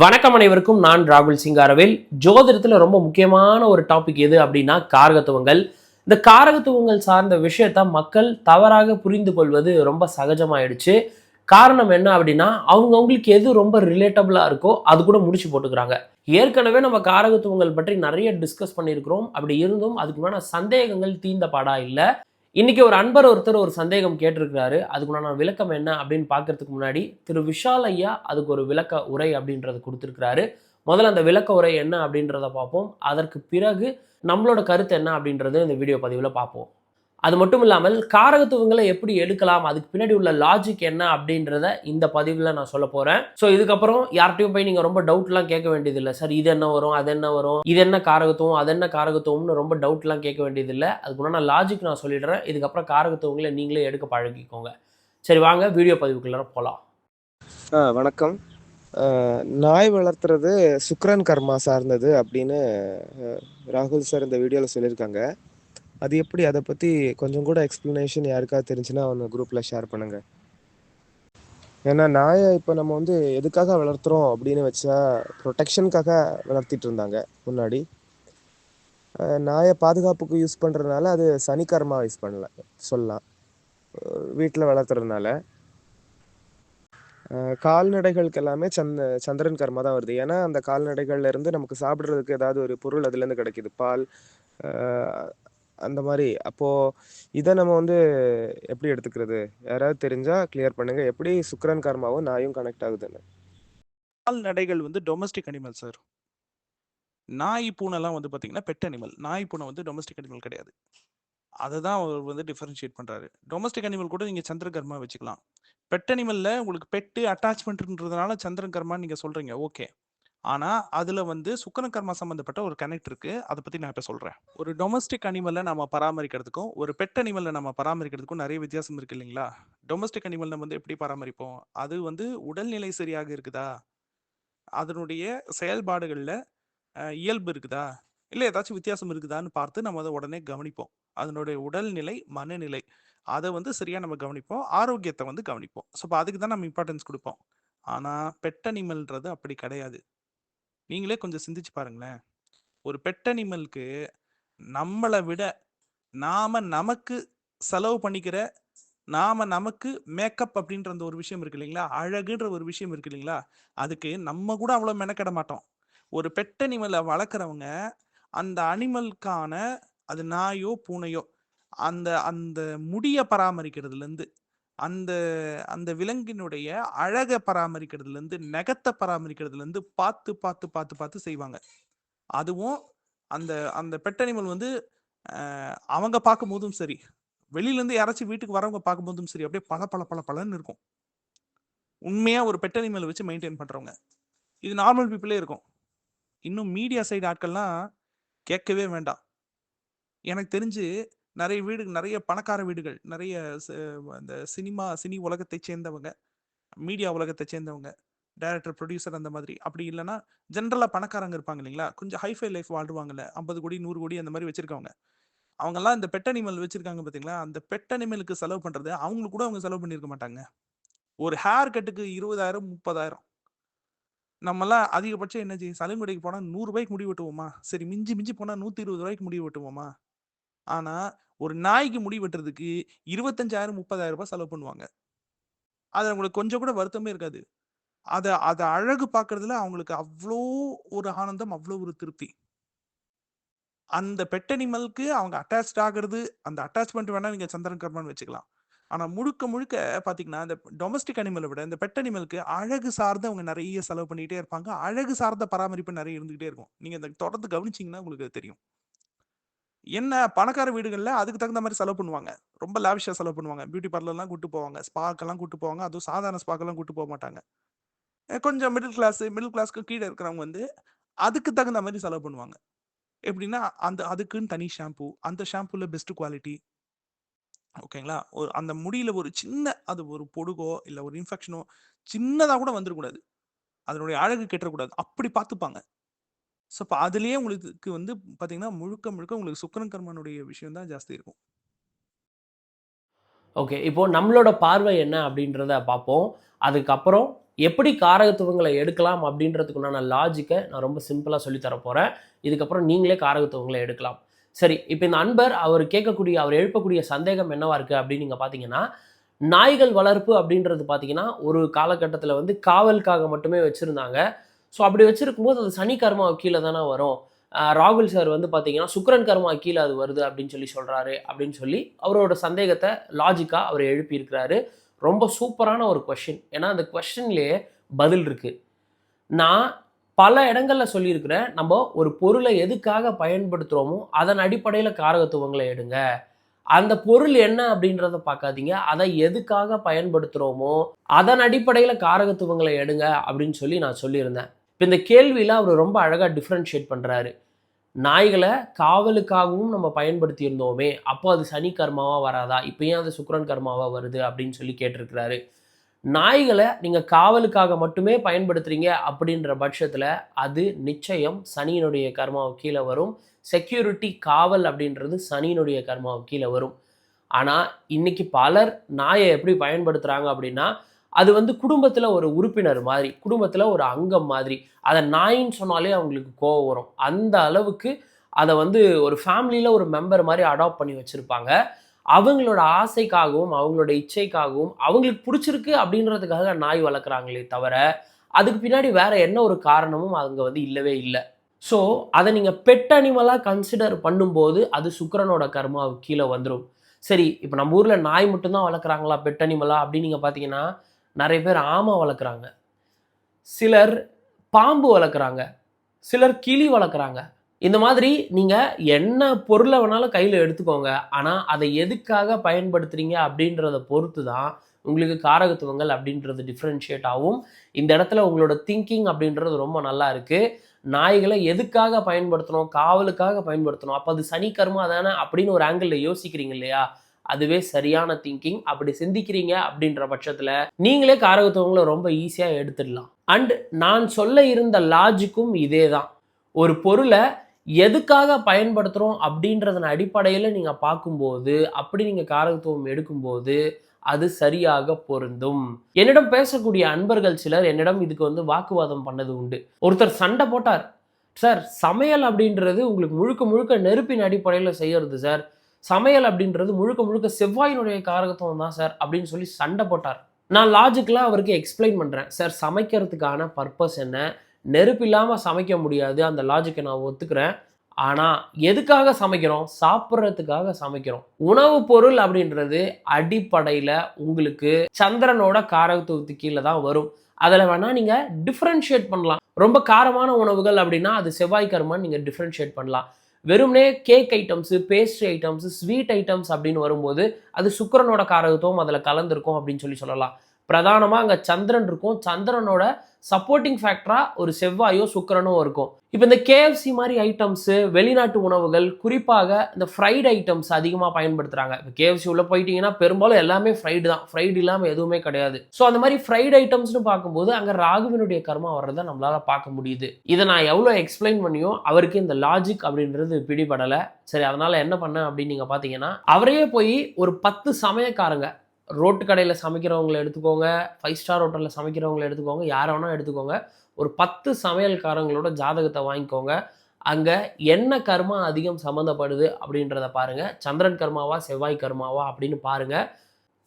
வணக்கம் அனைவருக்கும். நான் ராகுல் சிங்காரவேல். ஜோதிடத்தில் ரொம்ப முக்கியமான ஒரு டாபிக் எது அப்படின்னா காரகத்துவங்கள். இந்த காரகத்துவங்கள் சார்ந்த விஷயத்த மக்கள் தவறாக புரிந்து கொள்வது ரொம்ப சகஜமாயிடுச்சு. காரணம் என்ன அப்படின்னா அவங்கவுங்களுக்கு எது ரொம்ப ரிலேட்டபிளாக இருக்கோ அது கூட முடிச்சு போட்டுக்கிறாங்க. ஏற்கனவே நம்ம காரகத்துவங்கள் பற்றி நிறைய டிஸ்கஸ் பண்ணியிருக்கிறோம். அப்படி இருந்தும் அதுக்கு மேலே சந்தேகங்கள் தீந்த பாடா இல்லை. இன்றைக்கி ஒரு அன்பர் ஒருத்தர் ஒரு சந்தேகம் கேட்டிருக்கிறாரு. அதுக்குண்டான விளக்கம் என்ன அப்படின்னு பார்க்கறதுக்கு முன்னாடி திரு விஷால் ஐயா அதுக்கு ஒரு விளக்க உரை அப்படின்றத கொடுத்துருக்கிறாரு. முதல்ல அந்த விளக்க உரை என்ன அப்படின்றத பார்ப்போம். அதற்கு பிறகு நம்மளோட கருத்து என்ன அப்படின்றது இந்த வீடியோ பதிவில் பார்ப்போம். அது மட்டும் இல்லாமல் காரகத்துவங்களை எப்படி எடுக்கலாம்? அதுக்கு பின்னாடி உள்ள லாஜிக் என்ன அப்படின்றத இந்த பதிவில் நான் சொல்ல போகிறேன் ஸோ இதுக்கப்புறம் யார்கிட்டையும் போய் நீங்கள் ரொம்ப டவுட்லாம் கேட்க வேண்டியதில்லை. சார் இது என்ன வரும்? அது என்ன வரும்? இது என்ன காரகத்துவம்? அது என்ன காரகத்துவம்னு ரொம்ப டவுட்லாம் கேட்க வேண்டியதில்லை. அதுக்கு நான் லாஜிக் நான் சொல்லிடுறேன். இதுக்கப்புறம் காரகத்துவங்களை நீங்களே எடுக்க பழகிக்கோங்க. சரி வாங்க வீடியோ பதிவுக்குள்ளார போகலாம் ஆ வணக்கம். நாய் வளர்த்துறது சுக்ரன் கர்மா சார்ந்தது அப்படின்னு ராகுல் சார் இந்த வீடியோவில் சொல்லியிருக்காங்க. அது எப்படி? அதை பற்றி கொஞ்சம் கூட எக்ஸ்ப்ளனேஷன் யாருக்காவது தெரிஞ்சுன்னா அவங்க குரூப்பில் ஷேர் பண்ணுங்க. ஏன்னா நாயை இப்போ நம்ம வந்து எதுக்காக வளர்த்துறோம் அப்படின்னு வச்சா ப்ரொடெக்ஷனுக்காக வளர்த்திட்டு இருந்தாங்க முன்னாடி. நாயை பாதுகாப்புக்கு யூஸ் பண்ணுறதுனால அது சனி யூஸ் பண்ணல சொல்லலாம். வீட்டில் வளர்த்துறதுனால. கால்நடைகளுக்கு எல்லாமே சந்த சந்திரன் கர்மா தான் வருது. ஏன்னா அந்த கால்நடைகள்ல இருந்து நமக்கு சாப்பிட்றதுக்கு ஏதாவது ஒரு பொருள் அதுலேருந்து கிடைக்கிது. பால் அந்த மாதிரி அப்போது இதை நம்ம வந்து எப்படி எடுத்துக்கிறது? யாராவது தெரிஞ்சால் கிளியர் பண்ணுங்கள் எப்படி சுக்கரன் கர்மாவும் நாயும் கனெக்ட் ஆகுதுன்னு? கால்நடைகள் வந்து டொமஸ்டிக் அனிமல் சார் நாய் பூனைலாம் வந்து பார்த்தீங்கன்னா பெட் அனிமல் நாய் பூனை வந்து டொமஸ்டிக் அனிமல் கிடையாது. அதை தான் அவர் வந்து டிஃபரன்ஷியேட் பண்ணுறாரு டொமஸ்டிக் அனிமல் கூட நீங்கள் சந்திர கர்மா வச்சுக்கலாம். பெட் அனிமலில் உங்களுக்கு பெட்டு அட்டாச்மெண்ட்ன்றதுனால சந்திரன் கர்மா நீங்கள் சொல்கிறீங்க ஓகே ஆனால் அதில் வந்து சுக்கன கர்மா சம்மந்தப்பட்ட ஒரு கனெக்ட் இருக்கு. அதை பற்றி நான் இப்போ சொல்கிறேன் ஒரு டொமஸ்டிக் அனிமலை நம்ம பராமரிக்கிறதுக்கும் ஒரு பெட் அனிமலை நம்ம பராமரிக்கிறதுக்கும் நிறைய வித்தியாசம் இருக்குது இல்லைங்களா? டொமஸ்டிக் அனிமல் நம்ம வந்து எப்படி பராமரிப்போம்? அது வந்து உடல்நிலை சரியாக இருக்குதா? அதனுடைய செயல்பாடுகளில் இயல்பு இருக்குதா? இல்லை ஏதாச்சும் வித்தியாசம் இருக்குதான்னு பார்த்து நம்ம அதை உடனே கவனிப்போம். அதனுடைய உடல்நிலை மனநிலை அதை வந்து சரியாக நம்ம கவனிப்போம். ஆரோக்கியத்தை வந்து கவனிப்போம். ஸோ இப்போ அதுக்கு தான் நம்ம இம்பார்ட்டன்ஸ் கொடுப்போம். ஆனால் பெட் அனிமல்ன்றது அப்படி கிடையாது. நீங்களே கொஞ்சம் சிந்திச்சு பாருங்களேன். ஒரு பெட் அனிமலுக்கு நம்மளை விட நாம நமக்கு செலவு பண்ணிக்கிற நாம நமக்கு மேக்கப் அப்படின்ற அந்த ஒரு விஷயம் இருக்கு இல்லைங்களா? அழகுன்ற ஒரு விஷயம் இருக்கு இல்லைங்களா? அதுக்கு நம்ம கூட அவ்வளோ மெனக்கெட மாட்டோம். ஒரு பெட் அனிமலை வளர்க்குறவங்க அந்த அனிமலுக்கான அது நாயோ பூனையோ அந்த அந்த முடியை பராமரிக்கிறதுலேருந்து அந்த அந்த விலங்கினுடைய அழகை பராமரிக்கிறதுலேருந்து நகத்தை பராமரிக்கிறதுலேருந்து பார்த்து பார்த்து பார்த்து பார்த்து செய்வாங்க. அதுவும் அந்த அந்த பெட் அனிமல் வந்து அவங்க அவங்க பார்க்கும்போதும் சரி வெளியிலேருந்து யாராச்சும் வீட்டுக்கு வரவங்க பார்க்கும்போதும் சரி அப்படியே பல பல பல பலன்னு இருக்கும். உண்மையா ஒரு பெட் அனிமலை வச்சு மெயின்டைன் பண்றவங்க. இது நார்மல் பீப்புளே இருக்கும். இன்னும் மீடியா சைடு ஆட்கள்லாம் கேட்கவே வேண்டாம். எனக்கு தெரிஞ்சு நிறைய வீடு நிறைய பணக்கார வீடுகள் நிறைய அந்த சினிமா சினி உலகத்தை சேர்ந்தவங்க மீடியா உலகத்தை சேர்ந்தவங்க டைரக்டர் ப்ரொடியூசர் அந்த மாதிரி. அப்படி இல்லைன்னா ஜென்ரலாக பணக்காரங்க இருப்பாங்க இல்லைங்களா? கொஞ்சம் ஹைஃபை லைஃப் வாழ்வாங்கல்ல ஐம்பது கோடி நூறு கோடி அந்த மாதிரி வச்சிருக்கவங்க. அவங்கெல்லாம் இந்த பெட் அனிமல் வச்சிருக்காங்க பார்த்தீங்களா? அந்த பெட் அனிமலுக்கு செலவு பண்ணுறது அவங்களுக்கு கூட அவங்க செலவு பண்ணியிருக்க மாட்டாங்க. ஒரு ஹேர் கட்டுக்கு இருபதாயிரம் முப்பதாயிரம். நம்மலாம் அதிகபட்சம் என்ன செய்யும் போனால் நூறுரூபாய்க்கு முடி வெட்டுவோமா? சரி மிஞ்சி மிஞ்சி போனால் நூற்றி இருபது ரூபாய்க்கு முடி வெட்டுவோமா? ஆனால் ஒரு நாய்க்கு முடி வெட்டுறதுக்கு இருபத்தஞ்சாயிரம் முப்பதாயிரம் ரூபாய் செலவு பண்ணுவாங்க. அது அவங்களுக்கு கொஞ்சம் கூட வருத்தமே இருக்காது. அதை அதை அழகு பார்க்கறதுல அவங்களுக்கு அவ்வளோ ஒரு ஆனந்தம் அவ்வளோ ஒரு திருப்தி. அந்த பெட் அனிமலுக்கு அவங்க அட்டாச்ட் ஆகிறது அந்த அட்டாச்மெண்ட் வேணா நீங்க சந்திரன் கர்மான்னு வச்சுக்கலாம். ஆனா முழுக்க முழுக்க பாத்தீங்கன்னா இந்த டொமஸ்டிக் அனிமலை விட இந்த பெட் அனிமலுக்கு அழகு சார்ந்து அவங்க நிறைய செலவு பண்ணிக்கிட்டே இருப்பாங்க. அழகு சார்ந்த பராமரிப்பு நிறைய இருந்துகிட்டே இருக்கும். நீங்க இந்த தொடர்ந்து கவனிச்சிங்கன்னா உங்களுக்கு தெரியும். என்ன பணக்கார வீடுகளில் அதுக்கு தகுந்த மாதிரி செலவு பண்ணுவாங்க. ரொம்ப லாவிஷாக செலவு பண்ணுவாங்க. பியூட்டி பார்லர்லாம் கூட்டு போவாங்க. ஸ்பாக்கெல்லாம் கூட்டு போவாங்க. அதுவும் சாதாரண ஸ்பாக்கெல்லாம் கூட்டு போக மாட்டாங்க. கொஞ்சம் மிடில் கிளாஸ் மிடில் கிளாஸ்க்கு கீழே இருக்கிறவங்க வந்து அதுக்கு தகுந்த மாதிரி செலவு பண்ணுவாங்க. எப்படின்னா அந்த அதுக்குன்னு தனி ஷாம்பு அந்த ஷாம்பூவில் பெஸ்ட் குவாலிட்டி. ஓகேங்களா? ஒரு அந்த முடியில ஒரு சின்ன அது ஒரு பொடுகோ இல்லை ஒரு இன்ஃபெக்ஷனோ சின்னதாக கூட வந்துடக்கூடாது அதனுடைய அழகு கெட்டக்கூடாது அப்படி பார்த்துப்பாங்க. ஸோ இப்போ அதுலேயே உங்களுக்கு வந்து பார்த்தீங்கன்னா முழுக்க முழுக்க உங்களுக்கு சுக்கரன் கர்மனுடைய விஷயம் தான் ஜாஸ்தி இருக்கும். ஓகே. இப்போ நம்மளோட பார்வை என்ன அப்படின்றத பார்ப்போம் அதுக்கப்புறம் எப்படி காரகத்துவங்களை எடுக்கலாம் அப்படின்றதுக்குண்டான லாஜிக்கை நான் ரொம்ப சிம்பிளாக சொல்லித்தர போகிறேன் இதுக்கப்புறம் நீங்களே காரகத்துவங்களை எடுக்கலாம். சரி இப்போ இந்த அன்பர் அவர் கேட்கக்கூடிய அவர் எழுப்பக்கூடிய சந்தேகம் என்னவா இருக்குது அப்படின்னு நீங்கள் பார்த்தீங்கன்னா நாய்கள் வளர்ப்பு அப்படின்றது பார்த்தீங்கன்னா ஒரு காலகட்டத்தில் வந்து காவலுக்காக மட்டுமே வச்சுருந்தாங்க. ஸோ அப்படி வச்சிருக்கும்போது அது சனி கர்மா கீழே தானே வரும். ராகுல் சார் வந்து பார்த்தீங்கன்னா சுக்ரன் கர்மா கீழே அது வருது அப்படின்னு சொல்லி சொல்கிறாரு அப்படின்னு சொல்லி அவரோட சந்தேகத்தை லாஜிக்காக அவர் எழுப்பியிருக்கிறாரு. ரொம்ப சூப்பரான ஒரு கொஷின் ஏன்னா அந்த கொஷின்லேயே பதில் இருக்குது நான் பல இடங்களில் சொல்லியிருக்கிறேன் நம்ம ஒரு பொருளை எதுக்காக பயன்படுத்துகிறோமோ அதன் அடிப்படையில் காரகத்துவங்களை எடுங்க. அந்த பொருள் என்ன அப்படின்றத பார்க்காதீங்க. அதை எதுக்காக பயன்படுத்துகிறோமோ அதன் அடிப்படையில் காரகத்துவங்களை எடுங்க அப்படின்னு சொல்லி நான் சொல்லியிருந்தேன். இப்போ இந்த கேள்வியில் அவர் ரொம்ப அழகாக டிஃப்ரென்ஷியேட் பண்ணுறாரு நாய்களை காவலுக்காகவும் நம்ம பயன்படுத்தியிருந்தோமே அப்போ அது சனி கர்மாவாக வராதா? இப்போ ஏன் அது சுக்ரன் கர்மாவாக வருது அப்படின்னு சொல்லி கேட்டிருக்கிறாரு. நாய்களை நீங்கள் காவலுக்காக மட்டுமே பயன்படுத்துறீங்க அப்படின்ற பட்சத்தில் அது நிச்சயம் சனியினுடைய கர்மாவு கீழே வரும். செக்யூரிட்டி காவல் அப்படின்றது சனியினுடைய கர்மாவு கீழே வரும். ஆனால் இன்னைக்கு பலர் நாயை எப்படி பயன்படுத்துகிறாங்க அப்படின்னா அது வந்து குடும்பத்தில் ஒரு உறுப்பினர் மாதிரி குடும்பத்தில் ஒரு அங்கம் மாதிரி. அதை நாயின்னு சொன்னாலே அவங்களுக்கு கோவம் வரும். அந்த அளவுக்கு அதை வந்து ஒரு ஃபேமிலியில் ஒரு மெம்பர் மாதிரி அடாப்ட் பண்ணி வச்சுருப்பாங்க. அவங்களோட ஆசைக்காகவும் அவங்களோட இச்சைக்காகவும் அவங்களுக்கு பிடிச்சிருக்கு அப்படின்றதுக்காக நாய் வளர்க்குறாங்களே தவிர அதுக்கு பின்னாடி வேற என்ன ஒரு காரணமும் அங்கே வந்து இல்லவே இல்லை. ஸோ அதை நீங்கள் பெட் அனிமலாக கன்சிடர் பண்ணும்போது அது சுக்கரனோட கர்மாவுக்கு கீழே வந்துடும் சரி இப்போ நம்ம ஊரில் நாய் மட்டும்தான் வளர்க்குறாங்களா பெட் அனிமலா அப்படின்னு நீங்கள் பார்த்தீங்கன்னா நிறைய பேர் ஆமை வளர்க்குறாங்க. சிலர் பாம்பு வளர்க்குறாங்க. சிலர் கிளி வளர்க்குறாங்க. இந்த மாதிரி நீங்கள் என்ன பொருளை வேணாலும் கையில் எடுத்துக்கோங்க. ஆனால் அதை எதுக்காக பயன்படுத்துகிறீங்க அப்படின்றத பொறுத்து தான் உங்களுக்கு காரகத்துவங்கள் அப்படின்றது டிஃப்ரென்ஷியேட் ஆகும். இந்த இடத்துல உங்களோட திங்கிங் அப்படின்றது ரொம்ப நல்லா இருக்குது நாய்களை எதுக்காக பயன்படுத்தணும்? காவலுக்காக பயன்படுத்தணும்? அப்போ அது சனி கர்மா தானே அப்படின்னு ஒரு ஆங்கிளில் யோசிக்கிறீங்க இல்லையா? அதுவே சரியான திங்கிங் அப்படி சிந்திக்கிறீங்க அப்படின்ற பட்சத்தில் நீங்களே காரகத்துவங்களை ரொம்ப ஈஸியாக எடுத்துடலாம். அண்ட் நான் சொல்ல இருந்த லாஜிக்கும் இதே தான் ஒரு பொருளை எதுக்காக பயன்படுத்துகிறோம் அப்படின்றதன் அடிப்படையில் நீங்கள் பார்க்கும்போது அப்படி நீங்கள் காரகத்துவம் எடுக்கும்போது அது சரியாக பொருந்தும். என்னிடம் பேசக்கூடிய அன்பர்கள் சிலர் என்னிடம் இதுக்கு வந்து வாக்குவாதம் பண்ணது உண்டு. ஒருத்தர் சண்டை போட்டார். சார் சமையல் அப்படின்றது உங்களுக்கு முழுக்க முழுக்க நெருப்பின் அடிப்படையில் செய்யறது சார். சமையல் அப்படின்றது முழுக்க முழுக்க செவ்வாயினுடைய காரகத்துவம் தான் சார் அப்படின்னு சொல்லி சண்டை போட்டார். நான் லாஜிக்கலாக அவருக்கு எக்ஸ்பிளைன் பண்ணுறேன் சார் சமைக்கிறதுக்கான பர்பஸ் என்ன? நெருப்பு இல்லாமல் சமைக்க முடியாது அந்த லாஜிக்கை நான் ஒத்துக்கிறேன். ஆனால் எதுக்காக சமைக்கிறோம்? சாப்பிட்றதுக்காக சமைக்கிறோம். உணவுப் பொருள் அப்படின்றது அடிப்படையில் உங்களுக்கு சந்திரனோட காரகத்துவத்து கீழே தான் வரும். அதில் வேணால் நீங்கள் டிஃப்ரென்ஷியேட் பண்ணலாம். ரொம்ப காரமான உணவுகள் அப்படின்னா அது செவ்வாய் கருமான்னு நீங்கள் டிஃப்ரென்ஷியேட் பண்ணலாம். வெறுமனே cake items pastry items sweet items அப்படின்னு வரும்போது அது சுக்கிரனோட காரகத்துவம் அதில் கலந்துருக்கும் அப்படின்னு சொல்லி சொல்லலாம். பிரதானமாக அங்கே சந்திரன் இருக்கும். சந்திரனோட சப்போர்ட்டிங் ஃபேக்டராக ஒரு செவ்வாயோ சுக்கரனோ இருக்கும். இப்போ இந்த கேஎஃப்சி மாதிரி ஐட்டம்ஸு வெளிநாட்டு உணவுகள் குறிப்பாக இந்த ஃப்ரைடு ஐட்டம்ஸ் அதிகமாக பயன்படுத்துகிறாங்க இப்போ கேஎஃப்சி உள்ளே போயிட்டீங்கன்னா பெரும்பாலும் எல்லாமே ஃப்ரைடு தான். ஃப்ரைடு இல்லாமல் எதுவுமே கிடையாது. ஸோ அந்த மாதிரி ஃப்ரைடு ஐட்டம்ஸ்னு பார்க்கும்போது அங்கே ராகுவினுடைய கர்மா வர்றதை நம்மளால் பார்க்க முடியுது. இதை நான் எவ்வளோ எக்ஸ்பிளைன் பண்ணியும் அவருக்கு இந்த லாஜிக் அப்படின்றது பிடிபடலை. சரி அதனால் என்ன பண்ணேன் அப்படின்னு நீங்கள் பார்த்தீங்கன்னா அவரே போய் ஒரு பத்து சமயக்காரங்க ரோட்டு கடையில் சமைக்கிறவங்களை எடுத்துக்கோங்க ஃபைவ் ஸ்டார் ஹோட்டலில் சமைக்கிறவங்களை எடுத்துக்கோங்க யாரை வேணால் எடுத்துக்கோங்க. ஒரு பத்து சமையல்காரங்களோட ஜாதகத்தை வாங்கிக்கோங்க. அங்கே என்ன கர்மா அதிகம் சம்மந்தப்படுது அப்படின்றத பாருங்கள் சந்திரன் கர்மாவா செவ்வாய் கர்மாவா அப்படின்னு பாருங்கள்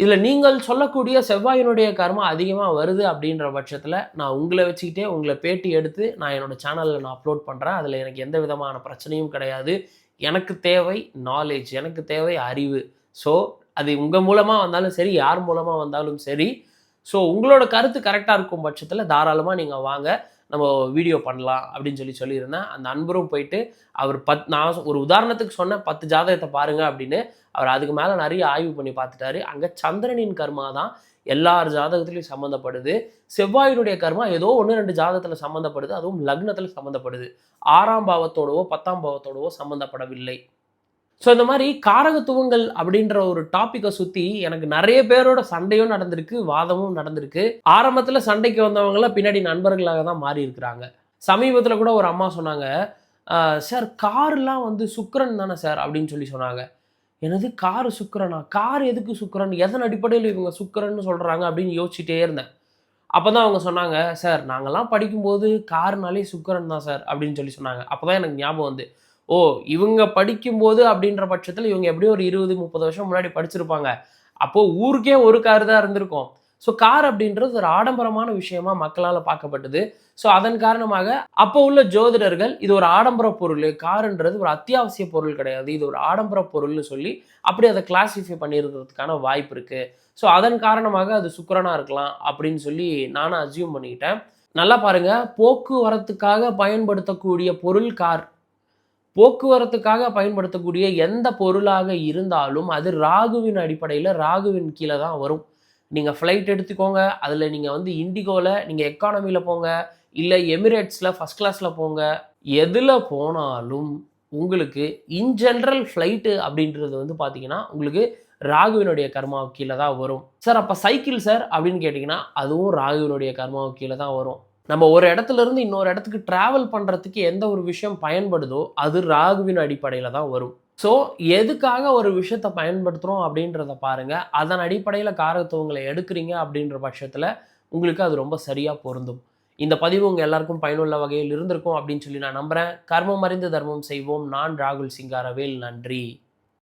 இதில் நீங்கள் சொல்லக்கூடிய செவ்வாயினுடைய கர்மா அதிகமாக வருது அப்படின்ற பட்சத்தில் நான் உங்களை வச்சுக்கிட்டே உங்களை பேட்டி எடுத்து நான் என்னோட சேனலில் நான் அப்லோட் பண்ணுறேன் அதில் எனக்கு எந்த விதமான பிரச்சனையும் கிடையாது. எனக்கு தேவை நாலேஜ் எனக்கு தேவை அறிவு. ஸோ அது உங்கள் மூலமாக வந்தாலும் சரி யார் மூலமாக வந்தாலும் சரி. ஸோ உங்களோட கருத்து கரெக்டாக இருக்கும் பட்சத்தில் தாராளமாக நீங்கள் வாங்க நம்ம வீடியோ பண்ணலாம் அப்படின்னு சொல்லி சொல்லியிருந்தேன். அந்த அன்பரும் போயிட்டு அவர் பத் நான் ஒரு உதாரணத்துக்கு சொன்னேன் பத்து ஜாதகத்தை பாருங்க அப்படின்னு. அவர் அதுக்கு மேலே நிறைய ஆய்வு பண்ணி பார்த்துட்டாரு. அங்கே சந்திரனின் கர்மா தான் எல்லார் ஜாதகத்துலையும் சம்மந்தப்படுது செவ்வாயினுடைய கர்மா ஏதோ ஒன்று ரெண்டு ஜாதகத்தில் சம்மந்தப்படுது அதுவும் லக்னத்தில் சம்மந்தப்படுது ஆறாம் பாவத்தோடவோ பத்தாம் பாவத்தோடவோ சம்மந்தப்படவில்லை ஸோ இந்த மாதிரி காரகத்துவங்கள் அப்படின்ற ஒரு டாப்பிக்கை சுற்றி எனக்கு நிறைய பேரோட சண்டையும் நடந்திருக்கு வாதமும் நடந்திருக்கு. ஆரம்பத்தில் சண்டைக்கு வந்தவங்களாம் பின்னாடி நண்பர்களாக தான் மாறி இருக்கிறாங்க. சமீபத்தில் கூட ஒரு அம்மா சொன்னாங்க சார் கார்லாம் வந்து சுக்கரன் தானே சார் அப்படின்னு சொல்லி சொன்னாங்க. எனது கார் சுக்கரனா? கார் எதுக்கு சுக்கரன்? எதன் அடிப்படையில் இவங்க சுக்கிரன்னு சொல்கிறாங்க அப்படின்னு யோசிச்சுட்டே இருந்தேன். அப்போ தான் அவங்க சொன்னாங்க சார் நாங்கள்லாம் படிக்கும்போது கார்னாலே சுக்கரன் தான் சார் அப்படின்னு சொல்லி சொன்னாங்க. அப்போ தான் எனக்கு ஞாபகம் வந்து ஓ இவங்க படிக்கும்போது அப்படின்ற பட்சத்தில் இவங்க எப்படியும் ஒரு இருபது முப்பது வருஷம் முன்னாடி படிச்சிருப்பாங்க. அப்போது ஊருக்கே ஒரு கார் தான் இருந்திருக்கும். ஸோ கார் அப்படின்றது ஒரு ஆடம்பரமான விஷயமா மக்களால் பார்க்கப்பட்டது. ஸோ அதன் காரணமாக அப்போ உள்ள ஜோதிடர்கள் இது ஒரு ஆடம்பர பொருள் காருன்றது ஒரு அத்தியாவசிய பொருள் கிடையாது. இது ஒரு ஆடம்பர பொருள்னு சொல்லி அப்படி அதை கிளாசிஃபை பண்ணியிருக்கிறதுக்கான வாய்ப்பு இருக்குது ஸோ அதன் காரணமாக அது சுக்கரனாக இருக்கலாம் அப்படின்னு சொல்லி நானும் அசியூம் பண்ணிக்கிட்டேன். நல்லா பாருங்க போக்குவரத்துக்காக பயன்படுத்தக்கூடிய பொருள் கார். போக்குவரத்துக்காக பயன்படுத்தக்கூடிய எந்த பொருளாக இருந்தாலும் அது ராகுவின் அடிப்படையில் ராகுவின் கீழே தான் வரும். நீங்கள் ஃப்ளைட் எடுத்துக்கோங்க அதில் நீங்கள் வந்து இண்டிகோவில் நீங்கள் எக்கானமியில் போங்க இல்லை எமிரேட்ஸில் ஃபஸ்ட் கிளாஸில் போங்க எதில் போனாலும் உங்களுக்கு இன் ஜென்ரல் ஃப்ளைட்டு அப்படின்றது வந்து பார்த்தீங்கன்னா உங்களுக்கு ராகுவினுடைய கர்மாவு கீழே தான் வரும். சார் அப்போ சைக்கிள் சார் அப்படின்னு கேட்டிங்கன்னா அதுவும் ராகுவினுடைய கர்மாவு கீழே தான் வரும். நம்ம ஒரு இடத்துல இருந்து இன்னொரு இடத்துக்கு ட்ராவல் பண்ணுறதுக்கு எந்த ஒரு விஷயம் பயன்படுதோ அது ராகுவின் அடிப்படையில் தான் வரும். ஸோ எதுக்காக ஒரு விஷயத்தை பயன்படுத்துகிறோம் அப்படின்றத பாருங்கள் அதன் அடிப்படையில் காரத்துவங்களை எடுக்கிறீங்க அப்படின்ற பட்சத்தில் உங்களுக்கு அது ரொம்ப சரியாக பொருந்தும். இந்த பதிவு உங்கள் எல்லாருக்கும் பயனுள்ள வகையில் இருந்திருக்கும் அப்படின்னு சொல்லி நான் நம்புகிறேன் கர்மம் அறிந்து தர்மம் செய்வோம். நான் ராகுல் சிங்காரவேல். நன்றி.